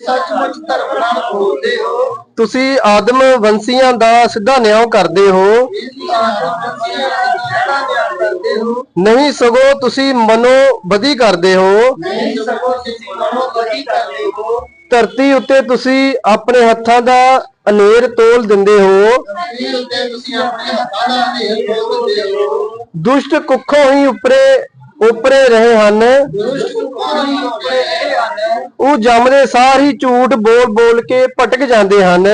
ਸੱਚਮੁੱਚ ਧਰਮ ਨਾਲ ਬੋਲਦੇ ਹੋ। ਤੁਸੀਂ ਆਦਮ ਵੰਸੀਆਂ ਦਾ ਸਿੱਧਾ ਨਿਆਂ ਕਰਦੇ ਹੋ। ਨਹੀਂ ਸਗੋਂ ਤੁਸੀਂ ਮਨੋ ਬਦੀ ਕਰਦੇ ਹੋ। ਨਹੀਂ ਸਗੋਂ ਤੁਸੀਂ ਮਨੋ ਬਦੀ ਕਰਦੇ ਹੋ। ਧਰਤੀ ਉੱਤੇ ਤੁਸੀਂ ਆਪਣੇ ਹੱਥਾਂ ਦਾ ਅਨੇਰ ਤੋਲ ਦਿੰਦੇ ਹੋ। ਧਰਤੀ ਉੱਤੇ ਤੁਸੀਂ ਆਪਣੇ ਹੱਥਾਂ ਦਾ ਹਨੇਰ ਖੋਲਦੇ ਹੋ। ਦੁਸ਼ਟ ਕੁੱਖੋਂ ਹੀ ਉੱਪਰੇ ਉਪਰੇ ਰਹੇ ਹਨ। ਉਹ ਜੰਮਦੇ ਸਾਰ ਹੀ ਝੂਠ ਬੋਲ ਬੋਲ ਕੇ ਭਟਕ ਜਾਂਦੇ ਹਨ।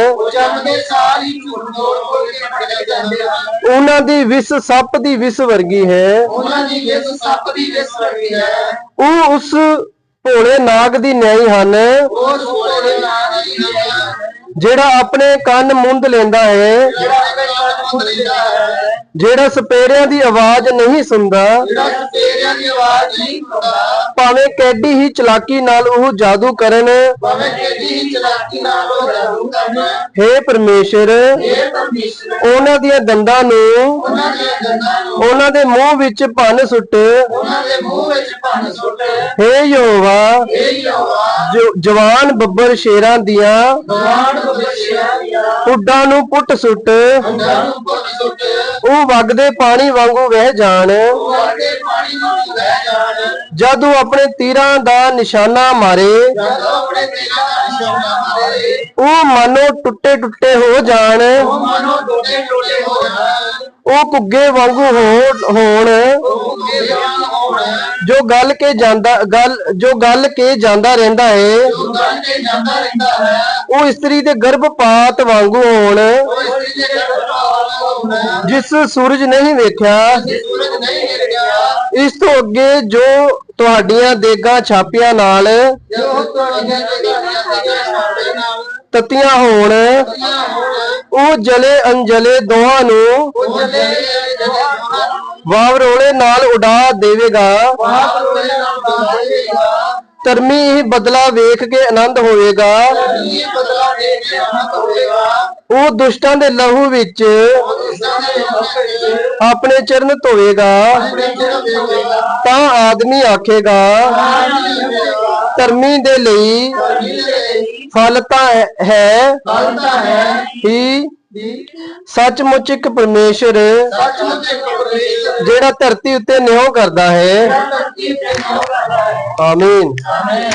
ਉਹਨਾਂ ਦੀ ਵਿਸ ਸੱਪ ਦੀ ਵਿਸ ਵਰਗੀ ਹੈ। ਉਹ ਉਸ ਭੋਲੇ ਨਾਗ ਦੀ ਨਿਆਈ ਹਨ। ਜਿਹੜਾ ਆਪਣੇ ਕੰਨ ਮੁੰਦ ਲੈਂਦਾ ਹੈ। ਜਿਹੜਾ ਹੈ। ਸਪੇਰਿਆਂ ਦੀ ਆਵਾਜ਼ ਨਹੀਂ ਸੁਣਦਾ ਜਿਹੜਾ ਸਪੇਰਿਆਂ ਦੀ ਆਵਾਜ਼ ਨਹੀਂ ਸੁਣਦਾ ਭਾਵੇਂ ਕੈਡੀ ਹੀ ਚਲਾਕੀ ਨਾਲ ਉਹ ਜਾਦੂ ਕਰਨ ਭਾਵੇਂ ਕਿਹਦੀ ਹੀ ਚਲਾਕੀ ਨਾਲ ਉਹ ਜਾਦੂ ਕਰਨ हे ਪਰਮੇਸ਼ਰ ਉਹਨਾਂ ਦੀਆਂ ਦੰਦਾਂ ਨੂੰ ਉਹਨਾਂ ਦੀਆਂ ਗੰਨਾਂ ਨੂੰ ਉਹਨਾਂ ਦੇ ਮੂੰਹ ਵਿੱਚ ਭੰਨ ਸੁੱਟ ਉਹਨਾਂ ਦੇ ਮੂੰਹ ਵਿੱਚ ਭੰਨ ਸੁੱਟ हे ਯਹੋਵਾ ਇਹ ਯਹੋਵਾ ਜੋ ਜਵਾਨ ਬੱਬਰ ਸ਼ੇਰਾਂ ਦੀਆਂ ਉੱਡਾਂ ਨੂੰ ਪੁੱਟ ਸੁੱਟ। ਉਹਨਾਂ ਨੂੰ ਪੁੱਤ ਸੁੱਟ ਉਹ ਵਗਦੇ ਪਾਣੀ ਵਾਂਗੂ ਵਹਿ ਜਾਣ। ਉਹ ਵਰਗੇ ਪਾਣੀ ਨੂੰ ਵਹਿ ਜਾਣ ਜਦ ਉਹ ਆਪਣੇ ਤੀਰਾਂ ਦਾ ਨਿਸ਼ਾਨਾ ਮਾਰੇ। ਜਦੋਂ ਆਪਣੇ ਤੇਰਾ ਦਾ ਨਿਸ਼ਾਨਾ ਮਾਰੇ ਉਹ ਮਾਨੋ ਟੁੱਟੇ ਟੁੱਟੇ ਹੋ ਜਾਣ ਉਹ ਮਨੋ ਟੋਟੇ ਟੋਟੇ ਹੋ ਜਾਣ। ਉਹ ਕੁੱਗੇ ਵਾਂਗੂ ਹੋਣ ਜੋ ਗੱਲ ਕੇ ਜਾਂਦਾ, ਗੱਲ, ਜੋ ਗੱਲ ਕੇ ਜਾਂਦਾ ਰਹਿੰਦਾ ਹੈ ਉਹ ਇਸਤਰੀ ਦੇ ਗਰਭਪਾਤ ਵਾਂਗੂ ਹੋਣ। ਜਿਸ ਸੂਰਜ ਨਹੀਂ ਵੇਖਿਆ, ਇਸ ਤੋਂ ਅੱਗੇ ਜੋ ਤੁਹਾਡੀਆਂ ਦੇਗਾਂ ਛਾਪਿਆਂ ਨਾਲ ਜੋ ਤਤੀਆਂ ਹੋਣ ਉਹ ਜਲੇ ਅੰਜਲੇ ਦੋਹਾਂ ਨੂੰ ਵਾਵਰੋਲੇ ਨਾਲ ਉਡਾ ਦੇਵੇਗਾ। ਧਰਮੀ ਹੀ ਬਦਲਾ ਵੇਖ ਕੇ ਆਨੰਦ ਹੋਵੇਗਾ। ਇਹ ਉਹ ਦੁਸ਼ਟਾਂ ਦੇ ਲਹੂ ਵਿੱਚ ਆਪਣੇ ਚਰਨ ਧੋਵੇਗਾ। ਤਾਂ ਆਦਮੀ ਆਖੇਗਾ ਧਰਮੀ ਦੇ ਲਈ ਧਰਮੀ ਦੇ ਫਲ ਤਾਂ ਹੈ ਫਲਤਾ ਹੈ ਹੀ ਦੀ ਸੱਚਮੁੱਚ ਇੱਕ ਪਰਮੇਸ਼ਰ ਸੱਚਮੁੱਚ ਇੱਕ ਪਰਮੇਸ਼ਰ ਜਿਹੜਾ ਧਰਤੀ ਉੱਤੇ ਨਿਉ ਕਰਦਾ ਹੈ। ਧਰਤੀ ਤੇ ਨਿਵਾਸ ਕਰਦਾ ਹੈ। ਆਮੀਨ। ਆਮੇਨ।